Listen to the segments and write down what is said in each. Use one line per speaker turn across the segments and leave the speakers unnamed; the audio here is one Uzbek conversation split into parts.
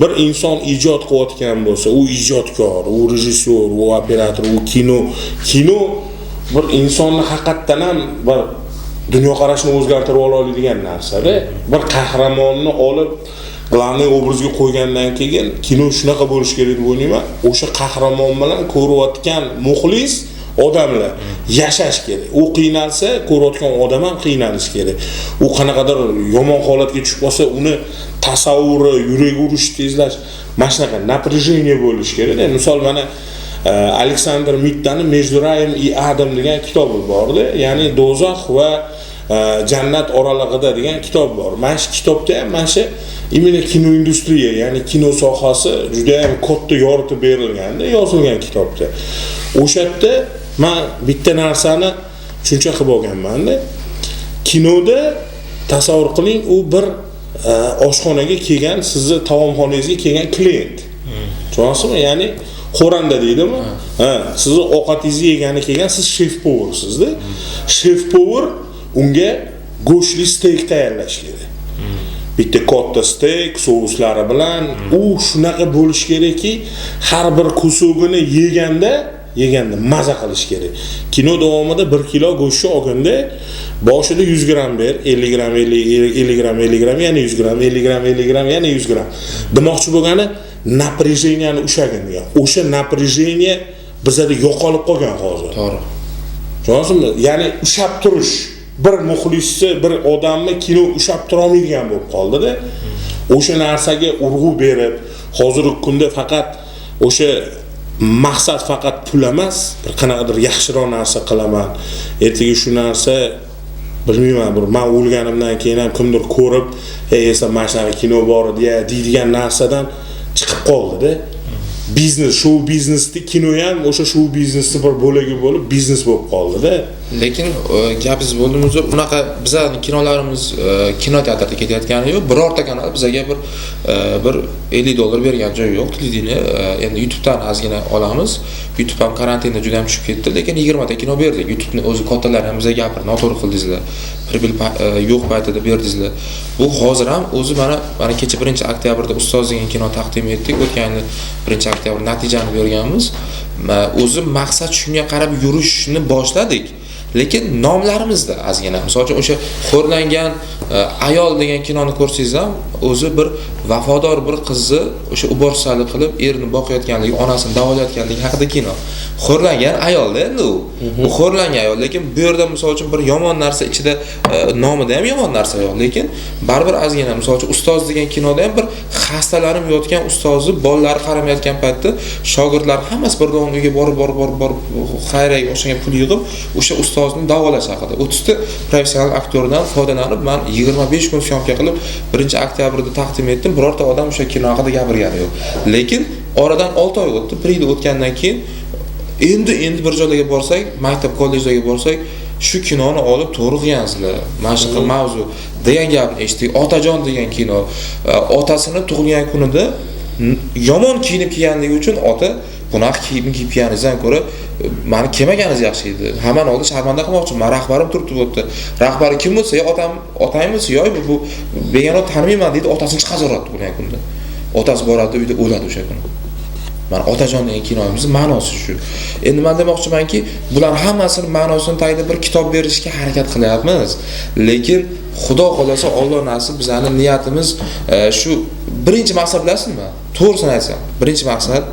bir inson ijod qilayotgan bo'lsa u ijodkor u rejissyor u operator u kino kino bir insonni haqiqatdan ham bir dunyoqarashini o'zgartirib oladigan narsada bir qahramonni olib главный obrazga qo'ygandan keyin kino shunaqa bo'lishi kerak deb o'ylayman. O'sha qahramon bilan ko'rayotgan muxlis odamlar yashash kerak. U qiynalsa ko'rayotgan odam ham qiynalishi kerak. U qanaqadir yomon holatga tushib qolsa uni tasavvuri yuragi urishi tezlash mana shunaqa напряжение bo'lishi kerakda. Misol mana e, aleksandr mittani между раем и адом degan kitobi borda. Ya'ni do'zax va e, jannat oralig'ida degan kitob bor. Mana shu kitobda ham mana shu именно kino industriya ya'ni kino sohasi juda yam katta yoritib berilganda yozilgan kitobda. O'sha yerda man bitta narsani tushuncha qilib olganmanda kinoda tasavvur qiling u bir e, oshxonaga kelgan sizni taomxonangizga kelgan klient. Tushunyapsizmi ya'ni xo'randa deydimi? Ha sizni ovqatingizni yegani kelgan siz shef poversizda shef power unga go'shtli steyk tayyorlash kerak. Bitta katta steyk souslari bilan u shunaqa bo'lishi kerakki har bir kusugini yeganda yeganda maza qilish kerak. Kino davomida bir kilo go'shtni olganda boshida yuz gramm ber ellik gramm ellik gramm ellik gramm yana yuz gramm ellik gramm ellik gramm yana yuz gramm demoqchi bo'lgani напряжениeni ushlagin degan. O'sha напряжение bizada yo'qolib qolgan hozir.
To'g'ri.
Tushunasizmi? Ya'ni ushlab turish bir muxlisni bir odamni kino ushlab turolmaydigan bo'lib qoldida o'sha narsaga urg'u berib hozirgi kunda faqat o'sha maqsad faqat pul emas bir qanaqadir yaxshiroq narsa qilaman. Ertaga shu narsa bilmayman bir man o'lganimdan keyin ham kimdir ko'rib ey esa mana shunaqa kino bor edi deydigan narsadan chiqib qoldida. Biznes shou biznesni kino ham o'sha shou biznesni bir bo'lagi bo'lib biznes bo'lib qoldida
lekin e, gapingiz bo'ldimi uzr unaqa bizani kinolarimiz e, kinoteatrda ketayotgani yo'q. Birorta kanal bizaga bir e, bir ellik dollar bergan joyi yo'q. Televideniya e, endi youtubedan ozgina olamiz. Youtube ham karantinda juda ham tushib ketdi lekin yigirmata kino berdik. Youtubeni o'zi kattalari ham bizga gapirdi. Noto'g'ri qildingizlar. Pribel yo'q paytida berdingizlar. Bu hozir ham o'zi mana mana kecha birinchi oktyabrda ustoz degan kino taqdim etdik. O'tgan yili birinchi oktyabr natijani berganmiz o'zi maqsad shunga qarab yurishni boshladik. Lekin nomlarimizda ozgina misol uchun o'sha xo'rlangan e, ayol degan kinoni ko'rsangiz ham o'zi bir vafodor bir qizni o'sha uborsalik qilib erini boqayotganligi onasini davolayotganligi haqida kino. Xo'rlangan ayolda endi u. U xo'rlangan ayol. Lekin bu yerda misol uchun bir yomon narsa ichida e, nomida ham yomon narsa yo'q. Lekin baribir ozgina misol uchun ustoz degan kinoda ham bir xastalanib yotgan ustozni bolalari qaramayotgan paytda shogirdlar hammasi birdan uyga borib borib borib borib xayriyaga o'xshagan pul yig'ib o'sha ustozni davolash haqida o'ttizta professional aktyordan foydalanib man yigirma besh kun syomka qilib birinchi oktyabrda taqdim etdim. Birorta odam o'sha kino haqida gapirgani yo'q. Lekin oradan olti oy o'tdi. Bir yil o'tgandan keyin endi endi bir joylarga borsak maktab kollejlarga borsak shu kinoni olib to'g'ri qilgansizlar mana shunaqa mavzu degan gapni eshitdik otajon degan kino e, otasini tug'ilgan kunida yomon kiyinib kelganligi uchun ota bunaqa kiyim kiyib kelganingizdan ko'ra e, mani kelmaganingiz yaxshi edi hammani oldida sharmanda qilmoqchi man rahbarim turibdi bu yerda rahbari kim bo'lsa yo otam otangmisiz yo bu begonani tanimayman deydi otasini chiqarib yuboradi tug'ilgan kunda otasi boradi uyda o'ladi o'sha kuni mana otajon degan kinomizni ma'nosi shu. Endi man demoqchimanki bular hammasini ma'nosini tagida bir kitob berishga harakat qilyapmiz. Lekin xudo xohlasa olloh nasib bizani niyatimiz e, shu birinchi maqsad bilasizmi? To'g'risini aytsam birinchi maqsad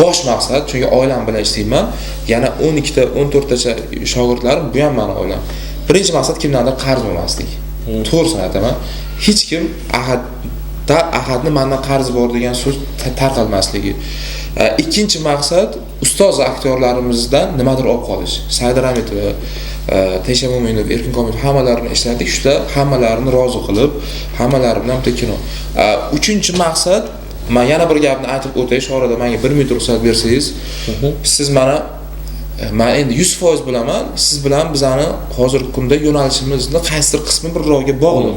bosh maqsad chunki oilam bilan ishlayman. Yana o'n ikkita o'n to'rttacha shogirdlarim bu ham mani oilam. Birinchi maqsad kimdandir qarz olmaslik to'g'risini aytaman. Hech kim ahadda ahadni mandan qarzi bor degan so'z ta- tarqalmasligi. E, ikkinchi maqsad ustoz aktyorlarimizdan nimadir olib qolish. Saidar amitova e, tesha mo'minov erkin komilov hammalarini esladik shular hammalarini rozi qilib hammalari bilan bitta kino. E, uchinchi maqsad man yana bir gapni aytib o'tay. Shu orada manga bir minut ruxsat bersangiz siz mana man endi yuz foiz bilaman. Siz bilan bizani hozirgi kunda yo'nalishimizni qaysidir qismi birrovga bog'liq